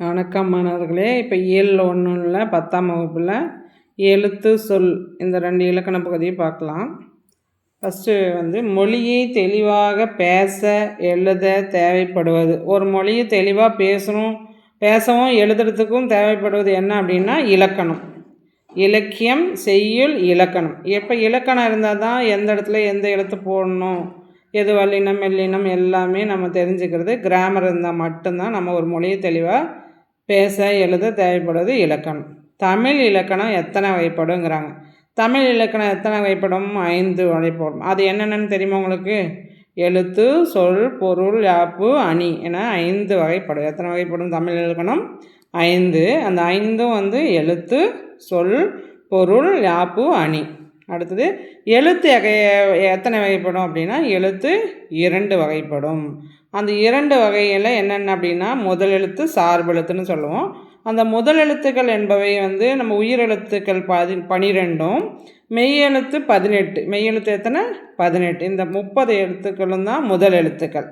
வணக்கம் மாணவர்களே இப்போ ஏழில் ஒன்றுல பத்தாம் வகுப்பில் எழுத்து சொல் இந்த ரெண்டு இலக்கண பகுதியை பார்க்கலாம். ஃபஸ்ட்டு வந்து மொழியை தெளிவாக பேச எழுத தேவைப்படுவது. ஒரு மொழியை தெளிவாக பேசணும் பேசவும் எழுதுறதுக்கும் தேவைப்படுவது என்ன அப்படின்னா இலக்கணம். இலக்கியம் செய்யுள் இலக்கணம். எப்போ இலக்கணம் இருந்தால் தான் எந்த இடத்துல எந்த எழுத்து போடணும் எது வல்லினம் மெல்லினம் எல்லாமே நம்ம தெரிஞ்சுக்கிறது. கிராமர் இருந்தால் மட்டும்தான் நம்ம ஒரு மொழியை தெளிவாக பேச எழுத தேவைப்படுவது இலக்கணம். தமிழ் இலக்கணம் எத்தனை வகைப்படுங்கிறாங்க. தமிழ் இலக்கணம் எத்தனை வகைப்படும்? ஐந்து வகைப்படும். அது என்னென்னு தெரியுமா உங்களுக்கு? எழுத்து சொல் பொருள் யாப்பு அணி என ஐந்து வகைப்படும். எத்தனை வகைப்படும் தமிழ் இலக்கணம்? ஐந்து. அந்த ஐந்தும் வந்து எழுத்து சொல் பொருள் யாப்பு அணி. அடுத்தது எழுத்து எத்தனை வகைப்படும் அப்படின்னா எழுத்து இரண்டு வகைப்படும். அந்த இரண்டு வகையில் என்னென்ன அப்படின்னா முதல் எழுத்து சார்பு எழுத்துன்னு சொல்லுவோம். அந்த முதல் எழுத்துக்கள் என்பவை வந்து நம்ம உயிரெழுத்துக்கள் பதி பனிரெண்டும் மெய்யெழுத்து பதினெட்டு. மெய்யெழுத்து எத்தனை? பதினெட்டு. இந்த முப்பது எழுத்துக்களும் தான் முதல் எழுத்துக்கள்.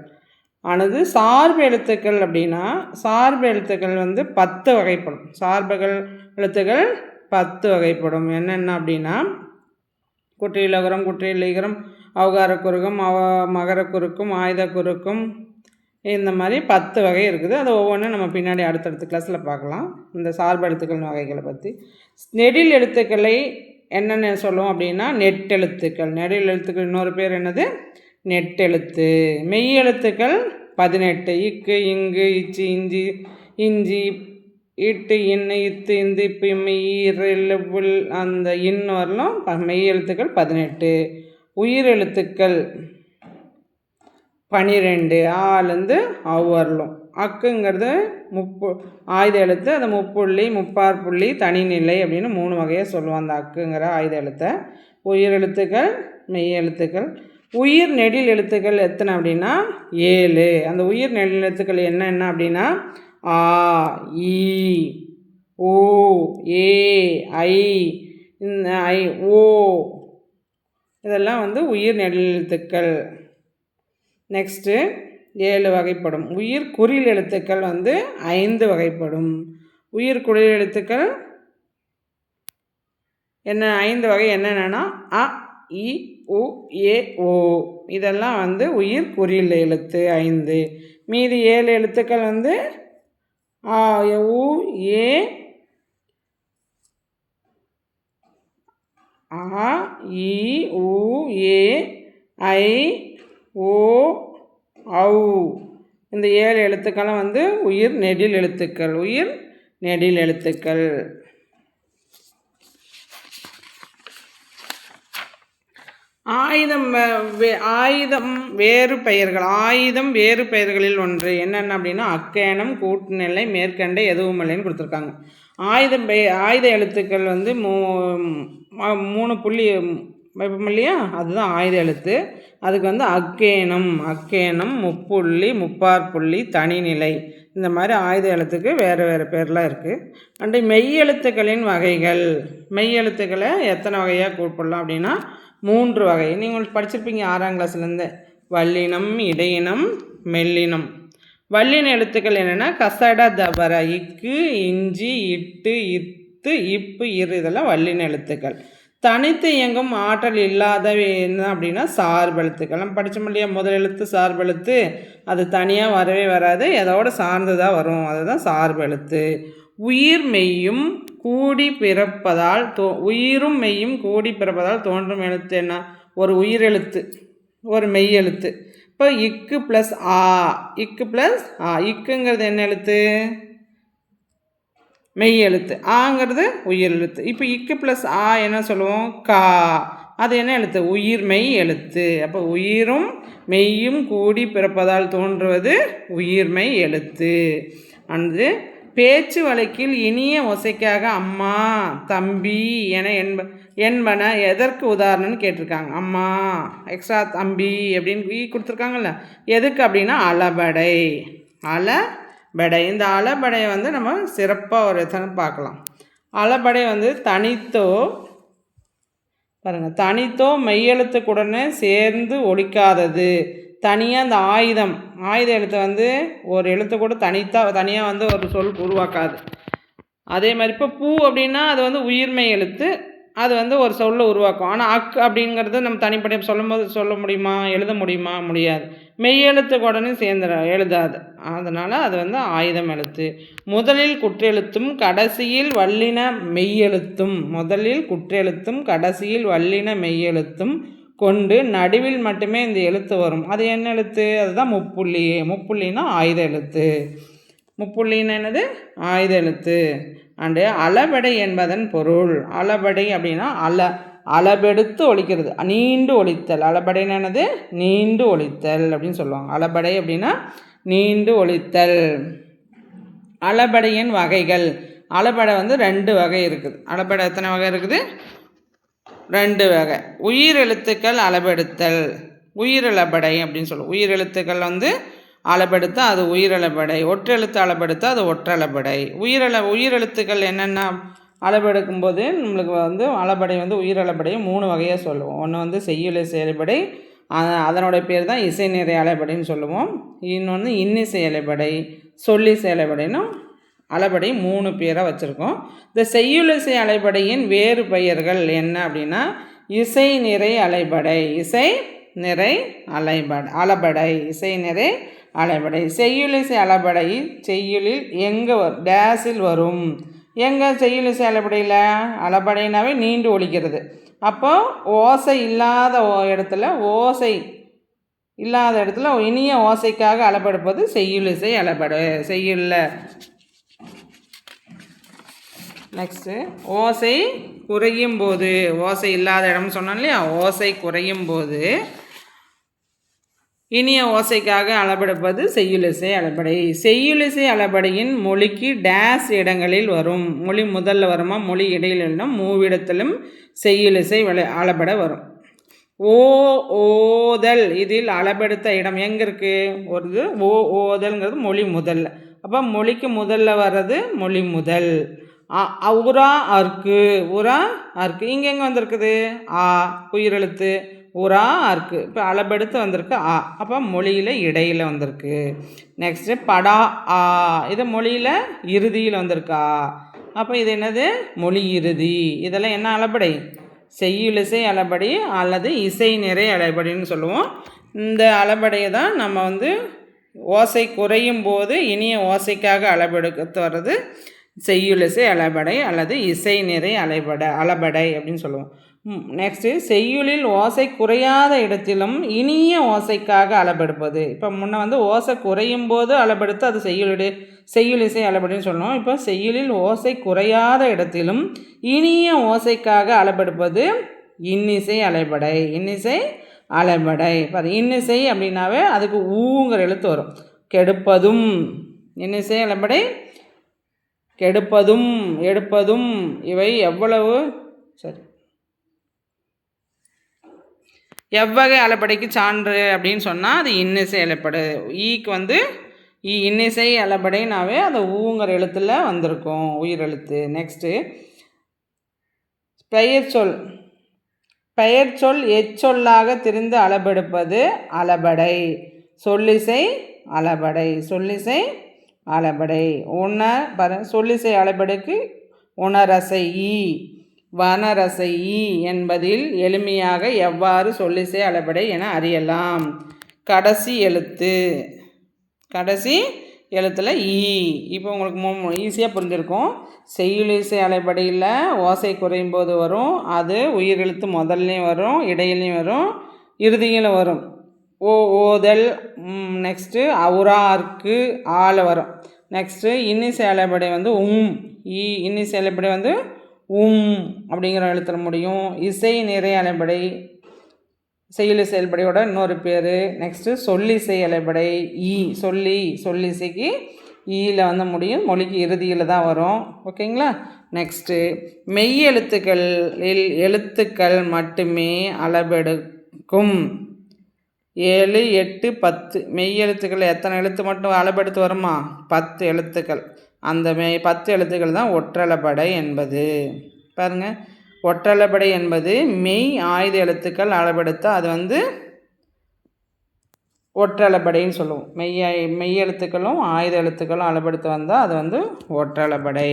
ஆனது சார்பு எழுத்துக்கள் அப்படின்னா சார்பு எழுத்துக்கள் வந்து பத்து வகைப்படும். சார்புகள் எழுத்துக்கள் பத்து வகைப்படும். என்னென்ன அப்படின்னா குற்றியலகரம் குற்றியலிகரம் அவகாரக்குறுக்கும் அவ மகரக்குறுக்கும் குறுக்கும் குறுக்கும் இந்த மாதிரி பத்து வகை இருக்குது. அது ஒவ்வொன்றும் நம்ம பின்னாடி அடுத்தடுத்த கிளாஸில் பார்க்கலாம். இந்த சார்பு எழுத்துக்கள் வகைகளை பற்றி நெடில் எழுத்துக்களை என்னென்ன சொல்லுவோம் அப்படின்னா நெட்டெழுத்துக்கள். நெடில் எழுத்துக்கள் இன்னொரு பேர் என்னது? நெட்டெழுத்து. மெய் எழுத்துக்கள் பதினெட்டு. இக்கு இங்கு இச்சி இஞ்சி இஞ்சி இட்டு இன்னு இத்து இந்து இப்போ ஈரில் அந்த இன் வரலும் மெய் எழுத்துக்கள் பதினெட்டு. உயிர் எழுத்துக்கள் பனிரெண்டு. ஆலேருந்து அவ் வரலும் அக்குங்கிறது முப்பு ஆயுத எழுத்து. அது முப்புள்ளி முப்பார் புள்ளி தனிநிலை அப்படின்னு மூணு வகையாக சொல்லுவோம் அந்த அக்குங்கிற ஆயுத எழுத்தை. உயிர் எழுத்துக்கள் மெய் எழுத்துக்கள். உயிர் நெடில் எழுத்துக்கள் எத்தனை அப்படின்னா ஏழு. அந்த உயிர் நெடில் எழுத்துக்கள் என்ன என்ன அப்படின்னா ஆ இ ஓ ஏ ஐ ஐ ஓ. இதெல்லாம் வந்து உயிர் நெடில் எழுத்துக்கள் நெக்ஸ்ட்டு ஏழு வகைப்படும். உயிர் குறில் எழுத்துக்கள் வந்து ஐந்து வகைப்படும். உயிர் குறில் எழுத்துக்கள் என்ன ஐந்து வகை என்னென்னா அ இ உ ஏ ஓ. இதெல்லாம் வந்து உயிர் குறில் எழுத்து ஐந்து. மீதி ஏழு எழுத்துக்கள் வந்து ஆ உ ஏ ஆ இ உ ஏ ஐ ஓ ஔ. இந்த ஏழு எழுத்துக்களும் வந்து உயிர் நெடில் எழுத்துக்கள் உயிர் நெடில் எழுத்துக்கள். ஆயுதம் ஆயுதம் வேறு பெயர்கள். ஆயுதம் வேறு பெயர்களில் ஒன்று. என்னென்ன அப்படின்னா அக்கேணம் கூட்டுநிலை மேற்கண்ட எதுவும் இல்லைன்னு கொடுத்துருக்காங்க. ஆயுதம் ஆயுத எழுத்துக்கள் வந்து மூ மூணு புள்ளி வைப்போம் இல்லையா? அதுதான் ஆயுத எழுத்து. அதுக்கு வந்து அக்கேணம் அக்கேணம் முப்புள்ளி முப்பார் புள்ளி தனிநிலை. இந்த மாதிரி ஆயுத எழுத்துக்கு வேறு வேறு பேர்லாம் இருக்குது அண்டு மெய் எழுத்துக்களின் வகைகள். மெய் எழுத்துக்களை எத்தனை வகையாக கூப்பிடலாம் அப்படின்னா மூன்று வகை. நீங்கள் படிச்சிருப்பீங்க ஆறாம் கிளாஸ்லேருந்து வல்லினம் இடையினம் மெல்லினம். வல்லின எழுத்துக்கள் என்னென்னா கசட தபர இக்கு இஞ்சி இட்டு இத்து இப்பு இரு இதெல்லாம் வல்லின எழுத்துக்கள். தனித்து இயங்கும் ஆற்றல் இல்லாத என்ன அப்படின்னா சார்பெழுத்துக்கள் நம்ம படித்தோம் இல்லையா முதல் எழுத்து சார்பெழுத்து அது தனியாக வரவே வராது எதோட சார்ந்து தான் வரும். அதுதான் சார்பெழுத்து உயிர் மெய்யும் கூடி பிறப்பதால் தோ உயிரும் மெய்யும் கூடி பிறப்பதால் தோன்றும் எழுத்து என்ன? ஒரு உயிரெழுத்து ஒரு மெய் எழுத்து. இப்போ இக்கு ப்ளஸ் ஆ இக்கு ப்ளஸ் ஆ இக்குங்கிறது என்ன எழுத்து? மெய் எழுத்து. ஆங்கிறது உயிர் எழுத்து. இப்போ இக்கு ப்ளஸ் ஆ என்ன சொல்லுவோம்? கா. அது என்ன எழுத்து? உயிர் மெய் எழுத்து. அப்போ உயிரும் மெய்யும் கூடி பிறப்பதால் தோன்றுவது உயிர்மெய் எழுத்து. அன்று பேச்சு வழக்கில் இனிய ஒசைக்காக அம்மா தம்பி என என்ப என்பன எதற்கு உதாரணம்னு கேட்டிருக்காங்க. அம்மா எக்ஸ்ட்ரா தம்பி அப்படின்னு கொடுத்துருக்காங்கல்ல. எதுக்கு அப்படின்னா அளபடை அளபடை இந்த அளபடையை வந்து நம்ம சிறப்பாக ஒரு எத்தனை பார்க்கலாம். அளபடை வந்து தனித்தோ பாருங்கள் தனித்தோ மெய்யெழுத்துக்குடனே சேர்ந்து ஒழிக்காதது. தனியாக அந்த ஆயுதம் ஆயுத எழுத்தை வந்து ஒரு எழுத்து கூட தனித்தா தனியாக வந்து ஒரு சொல் உருவாக்காது. அதே மாதிரி இப்போ பூ அப்படின்னா அது வந்து உயிர்மை எழுத்து அது வந்து ஒரு சொல்லை உருவாக்கும். ஆனால் அக் அப்படிங்கிறது நம்ம தனிப்படையாக சொல்லும் போது சொல்ல முடியுமா எழுத முடியுமா முடியாது. மெய்யெழுத்து உடனே சேர்ந்துட எழுதாது. அதனால் அது வந்து ஆயுதம் எழுத்து. முதலில் குற்றெழுத்தும் கடைசியில் வல்லின மெய்யெழுத்தும் முதலில் குற்றெழுத்தும் கடைசியில் வல்லின மெய்யெழுத்தும் கொண்டு நடுவில் மட்டுமே இந்த எழுத்து வரும். அது என்ன எழுத்து? அதுதான் முப்புள்ளி. முப்புள்ளினா ஆயுத எழுத்து. முப்புள்ளின்னு என்னது? ஆயுத எழுத்து. அண்டு அளபடை என்பதன் பொருள். அளபடை அப்படின்னா அல. அளபெடுத்து ஒழிக்கிறது. நீண்டு ஒழித்தல். அளபடைன்னு என்னது? நீண்டு ஒழித்தல் அப்படின்னு சொல்லுவாங்க. அளபடை அப்படின்னா நீண்டு ஒழித்தல். அளபடையின் வகைகள். அளபடை வந்து ரெண்டு வகை இருக்குது. அளபடை எத்தனை வகை இருக்குது? ரெண்டு வகை. உயிர் எழுத்துக்கள் அளபெடுத்தல். உயிரிழபடை அப்படின்னு சொல்லுவோம். உயிர் எழுத்துக்கள் வந்து அளபெடுத்த அது உயிரிழபடை ஒற்றெழுத்து அளபெடுத்த அது ஒற்றளபடை. உயிரிழ உயிரெழுத்துக்கள் என்னென்ன அளபெடுக்கும்போது நம்மளுக்கு வந்து அளபடை வந்து உயிரளபடை மூணு வகையாக சொல்லுவோம். ஒன்று வந்து செய்யுளை செயல்படை. அதனுடைய பேர் தான் இசை நிறை அலைபடைன்னு சொல்லுவோம். இன்னொன்று இன்னிசை அலைபடை சொல்லி செயலைப்படைனும் அலைபடை மூணு பேராக வச்சுருக்கோம். இந்த செய்யுளிசை அலைபடையின் வேறு பெயர்கள் என்ன அப்படின்னா இசை நிறை அலைபடை இசை நிறை அலைபடை அலபடை இசை நிறை அலைபடை செய்யுளிசை அலைபடை செய்யுளில் எங்கே வரும் டேஸில் வரும்? எங்கே செய்யுளிசை அலைபடையில் அளபடைனாவே நீண்டு ஒழிக்கிறது. அப்போ ஓசை இல்லாத இடத்துல ஓசை இல்லாத இடத்துல இனிய ஓசைக்காக அளபெடுப்பது செய்யுளிசை அளபடு செய்யுள்ள நெக்ஸ்ட்டு ஓசை குறையும் போது. ஓசை இல்லாத இடம்னு சொன்னோம் இல்லையா? ஓசை குறையும் போது. இனிய ஓசைக்காக அளபெடுப்பது செய்யுளிசை அளபடை. செய்யுளிசை அளபடையின் மொழிக்கு டேஸ் இடங்களில் வரும். மொழி முதல்ல வருமா? மொழி இடையிலும் மூவிடத்திலும் செய்யுளிசை விளை அளபட வரும். ஓ ஓதல். இதில் அளபெடுத்த இடம் எங்கே இருக்குது ஒரு ஓ ஓதல்ங்கிறது மொழி முதல்ல. அப்போ மொழிக்கு முதல்ல வர்றது மொழி முதல். உரா அர்க்கு. உரா அர்க்கு. இங்கே எங்கே வந்திருக்குது? ஆ உயிரெழுத்து. உரா அர்க்கு. இப்போ அளபெடுத்து வந்திருக்கு ஆ அப்போ மொழியில் இடையில் வந்திருக்கு. நெக்ஸ்ட்டு படா ஆ. இது மொழியில் இறுதியில் வந்திருக்கா. அப்போ இது என்னது? மொழி இறுதி. இதெல்லாம் என்ன அளபடை? செய்யுளிசை அளபடி அல்லது இசை நிறை அளபடின்னு சொல்லுவோம். இந்த அளபடையை தான் நம்ம வந்து ஓசை குறையும் போது இனிய ஓசைக்காக அளபெடுக்க வர்றது. செய்யுளிசை அளபடை அல்லது இசை நிறை அலைபடை அளபடை அப்படின்னு சொல்லுவோம். நெக்ஸ்ட்டு செய்யுளில் ஓசை குறையாத இடத்திலும் இனிய ஓசைக்காக அளபெடுப்பது. இப்போ முன்ன வந்து ஓசை குறையும் போது அளபெடுத்து அது செய்யுளிடு செய்யுளிசை அளபடின்னு சொல்லுவோம். இப்போ செய்யுளில் ஓசை குறையாத இடத்திலும் இனிய ஓசைக்காக அளபெடுப்பது இன்னிசை அலைபடை இன்னிசை அலைபடை இப்போ இன்னிசை அப்படின்னாவே அதுக்கு ஊங்கிற எழுத்து வரும். கெடுப்பதும் இன்னிசை அலைபடை கெடுப்பதும் எடுப்பதும் இவை எவ்வளவு? சரி. எவ்வகை அலப்படைக்கு சான்று அப்படின்னு சொன்னால் அது இன்னிசை அலப்படை ஈக்கு வந்து இ இன்னிசை அலப்படைனாவே அந்த ஊங்கிற எழுத்தில் வந்திருக்கும் உயிரெழுத்து நெக்ஸ்ட்டு பெயர் சொல். பெயர் சொல் எச்சொல்லாக திரிந்து அளபெடுப்பது அளபடை. சொல்லிசை அளபடை. சொல்லிசை அளபடை உண பர சொல்லிசை அளபடைக்கு உணரசை ஈ. வனரசை ஈ என்பதில் எளிமையாக எவ்வாறு சொல்லிசை அளபடை என அறியலாம். கடைசி எழுத்து. கடைசி எழுத்தில் ஈ. இப்போ உங்களுக்கு ஈஸியாக புரிஞ்சிருக்கும். செய்யுளிசை அலைப்படையில் ஓசை குறையும் போது வரும். அது உயிரெழுத்து முதல்லையும் வரும் இடையிலையும் வரும் இறுதியிலும் வரும். ஓ ஓதல் நெக்ஸ்ட்டு அவுரார்க்கு ஆள் வரும். நெக்ஸ்ட்டு இன்னிசை அலைப்படை வந்து உம். இ இன்னிசை அலைப்படை வந்து உம் அப்படிங்கிற எழுத்துல முடியும். இசை நிறை அலைப்படை செயலி செயல்படையோட இன்னொரு பேர். நெக்ஸ்ட்டு சொல்லிசை அலைப்படை ஈ சொல்லி சொல்லிசைக்கு ஈயில் வந்து முடியும். மொழிக்கு இறுதியில் தான் வரும். ஓகேங்களா? நெக்ஸ்ட்டு மெய் எழுத்துக்களில் எழுத்துக்கள் மட்டுமே அளவெடுக்கும். ஏழு எட்டு பத்து. மெய் எழுத்துக்கள் எத்தனை எழுத்து மட்டும் அளபெடுத்து வருமா? பத்து எழுத்துக்கள். அந்த மெய் பத்து எழுத்துக்கள் தான் ஒற்றளபடை என்பது. பாருங்கள் ஒற்றளபடை என்பது மெய் ஆயுத எழுத்துக்கள் அளபெடுத்தால் அது வந்து ஒற்றளபடைன்னு சொல்லுவோம். மெய்ய மெய் எழுத்துக்களும் ஆயுத எழுத்துக்களும் அளபெடுத்து வந்தால் அது வந்து ஒற்றளபடை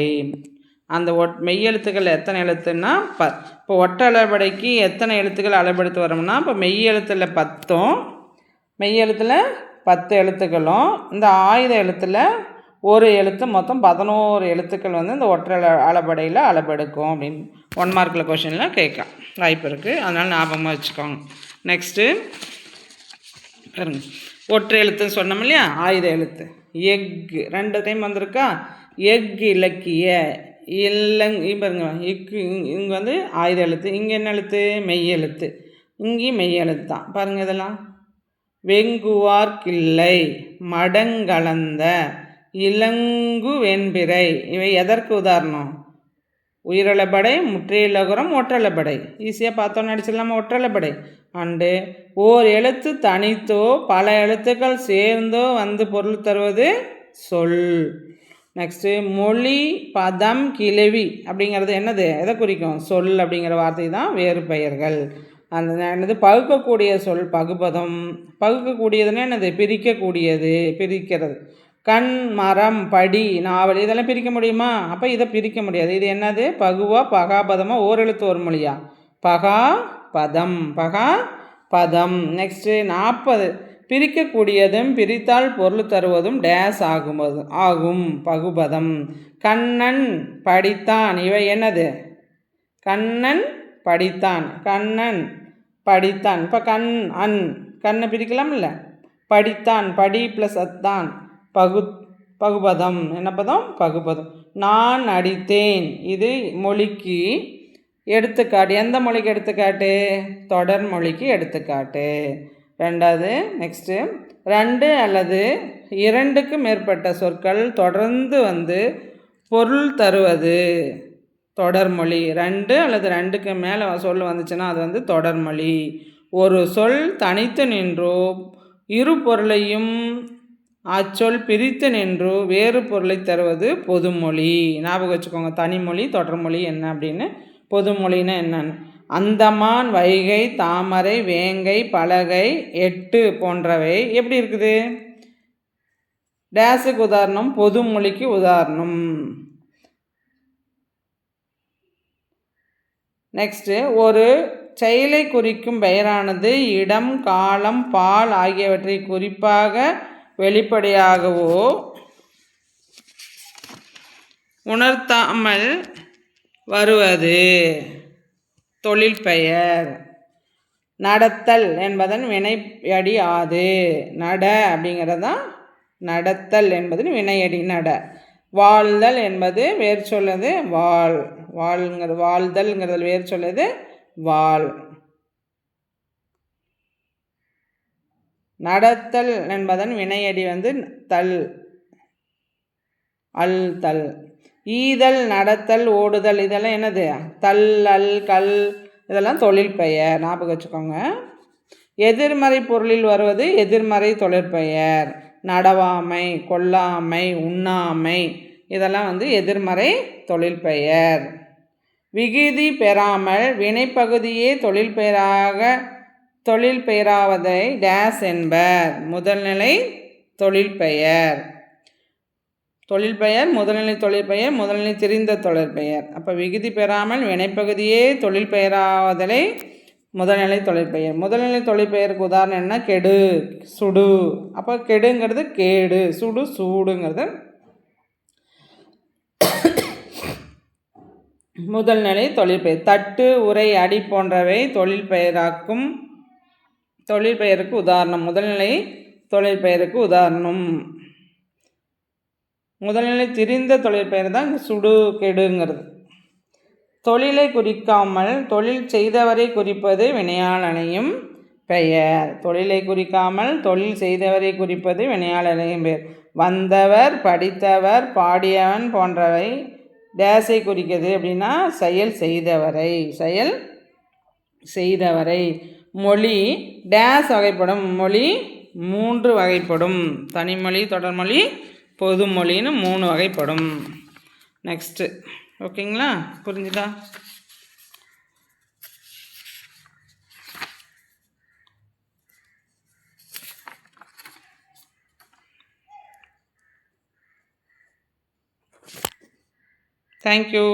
அந்த ஒட் மெய் எழுத்துக்கள் எத்தனை எழுத்துன்னா ப இப்போ ஒற்றளபடைக்கு எத்தனை எழுத்துக்கள் அளபெடுத்து வரோம்னா இப்போ மெய் எழுத்தில் பத்தும் மெய் எழுத்தில் பத்து எழுத்துக்களும் இந்த ஆயுத எழுத்தில் ஒரு எழுத்து மொத்தம் பதினோரு எழுத்துக்கள் வந்து இந்த ஒற்றை அளபடையில் அளபெடுக்கும் அப்படின்னு ஒன் மார்க்கில் கொஷினில் கேட்கலாம். வாய்ப்பு இருக்குது அதனால் ஞாபகமாக வச்சுக்கோங்க. நெக்ஸ்ட்டு பாருங்க. ஒற்றை எழுத்துன்னு சொன்னோம் இல்லையா? ஆயுத எழுத்து. எக் ரெண்டு டைம் வந்திருக்கா? எக் இலக்கிய. இல்லங் பாருங்க. இக்கு இங்கே வந்து ஆயுத எழுத்து இங்கே என்ன எழுத்து? மெய் எழுத்து. இங்கேயும் மெய் எழுத்து தான். பாருங்கள் இதெல்லாம். வெங்குவார் கிள்ளை மடங்கலந்த இலங்கு வெண்பிறை. இவை எதற்கு உதாரணம்? உயிரிழப்படை முற்றியலகுரம் ஒற்றளப்படை ஈஸியாக பார்த்தோன்னு அடிச்சிடலாமா? ஒற்றளப்படை அண்டு ஓர் எழுத்து தனித்தோ பல எழுத்துக்கள் சேர்ந்தோ வந்து பொருள் தருவது சொல். நெக்ஸ்ட்டு மொழி பதம் கிளவி அப்படிங்கிறது என்னது? எதை குறிக்கும்? சொல் அப்படிங்கிற வார்த்தை தான் வேறு பெயர்கள். அந்த என்னது? பகுக்கக்கூடிய சொல் பகுபதம் பகுக்கக்கூடியதுன்னா என்னது? பிரிக்கக்கூடியது பிரிக்கிறது. கண் மரம் படி நாவல் இதெல்லாம் பிரிக்க முடியுமா? அப்போ இதை பிரிக்க முடியாது. இது என்னது? பகுவா பகாபதமா? ஓரெழுத்து ஒரு மொழியா? பகா பதம். பகா பதம். நெக்ஸ்ட்டு நாற்பது. பிரிக்கக்கூடியதும் பிரித்தால் பொருள் தருவதும் டேஸ் ஆகும்போது ஆகும் பகுபதம். கண்ணன் படித்தான். இவை என்னது? கண்ணன் படித்தான். கண்ணன் படித்தான். இப்போ கண் அன் கண்ணை பிரிக்கலாம்ல படித்தான். படி ப்ளஸ் அத்தான். பகு பகுபதம். என்ன பதம்? பகுபதம். நான் அடித்தேன். இது மொழிக்கு எடுத்துக்காட்டு. எந்த மொழிக்கு எடுத்துக்காட்டு? தொடர் மொழிக்கு எடுத்துக்காட்டு. ரெண்டாவது நெக்ஸ்ட்டு ரெண்டு அல்லது இரண்டுக்கு மேற்பட்ட சொற்கள் தொடர்ந்து வந்து பொருள் தருவது. தொடர்மொழி ரெண்டு அல்லது ரெண்டுக்கு மேலே சொல் வந்துச்சுன்னா அது வந்து தொடர்மொழி ஒரு சொல் தனித்து நின்றோ இரு பொருளையும் அச்சொல் பிரித்து நின்றோ வேறு பொருளை தருவது பொதுமொழி. ஞாபகம் வச்சுக்கோங்க. தனிமொழி தொடர்மொழி என்ன அப்படின்னு? பொதுமொழின்னா என்னன்னு? அந்தமான் வைகை தாமரை வேங்கை பலகை எட்டு போன்றவை எப்படி இருக்குது? டேஸுக்கு உதாரணம் பொதுமொழிக்கு உதாரணம். நெக்ஸ்ட்டு ஒரு செயலை குறிக்கும் பெயரானது இடம் காலம் பால் ஆகியவற்றை குறிப்பாக வெளிப்படையாகவோ உணர்த்தாமல் வருவது. தொழில் பெயர். நடத்தல் என்பதன் வினையடி ஆது நட அப்படிங்கிறது தான் நடத்தல் என்பதன் வினையடி நட. வாழ்தல் என்பது வேர் சொல்லது வாழ். வாழ்ங்கிறது வாழ்தல்ங்கிறது வேர் சொல்லது வாழ். நடத்தல் என்பதன் வினையடி வந்து தல். அல் தல். ஈதல் நடத்தல் ஓடுதல் இதெல்லாம் என்னது? தள்ளல் கல் இதெல்லாம் தொழில் பெயர். ஞாபகம் வச்சுக்கோங்க. எதிர்மறை பொருளில் வருவது எதிர்மறை தொழிற்பெயர். நடவாமை கொல்லாமை உண்ணாமை இதெல்லாம் வந்து எதிர்மறை தொழில் பெயர் விகுதி பெறாமல் வினைப்பகுதியே தொழில் பெயராக தொழில் பெயராவதை டேஸ் என்பர். முதல்நிலை தொழில் பெயர். தொழில் பெயர் முதல்நிலை தொழில் பெயர் முதல்நிலை தெரிந்த தொழில் பெயர். அப்போ விகுதி பெறாமல் வினைப்பகுதியே தொழில் பெயராவதலை முதல்நிலை தொழிற்பெயர் முதல்நிலை தொழிற்பெயருக்கு உதாரணம் என்ன? கெடு சுடு. அப்போ கெடுங்கிறது கேடு சுடு சூடுங்கிறது முதல்நிலை தொழிற்பெயர் தட்டு உரை அடி போன்றவை தொழில் பெயராக்கும் தொழிற்பெயருக்கு உதாரணம். முதல்நிலை தொழிற்பெயருக்கு உதாரணம். முதல்நிலை திரிந்த தொழிற்பெயர் தான் சுடு கெடுங்கிறது. தொழிலை குறிக்காமல் தொழில் செய்தவரை குறிப்பது வினையாளனையும் பெயர். தொழிலை குறிக்காமல் தொழில் செய்தவரை குறிப்பது வினையாளனையும் பெயர். வந்தவர் படித்தவர் பாடியவன் போன்றவை டேஸை குறிக்கிறது. அப்படின்னா செயல் செய்தவரை. செயல் செய்தவரை. மொழி டேஸ் வகைப்படும். மொழி மூன்று வகைப்படும். தனிமொழி தொடர்மொழி பொது மொழின்னு மூணு வகைப்படும். நெக்ஸ்ட்டு ஓகேங்களா புரிஞ்சுதா? தேங்க்யூ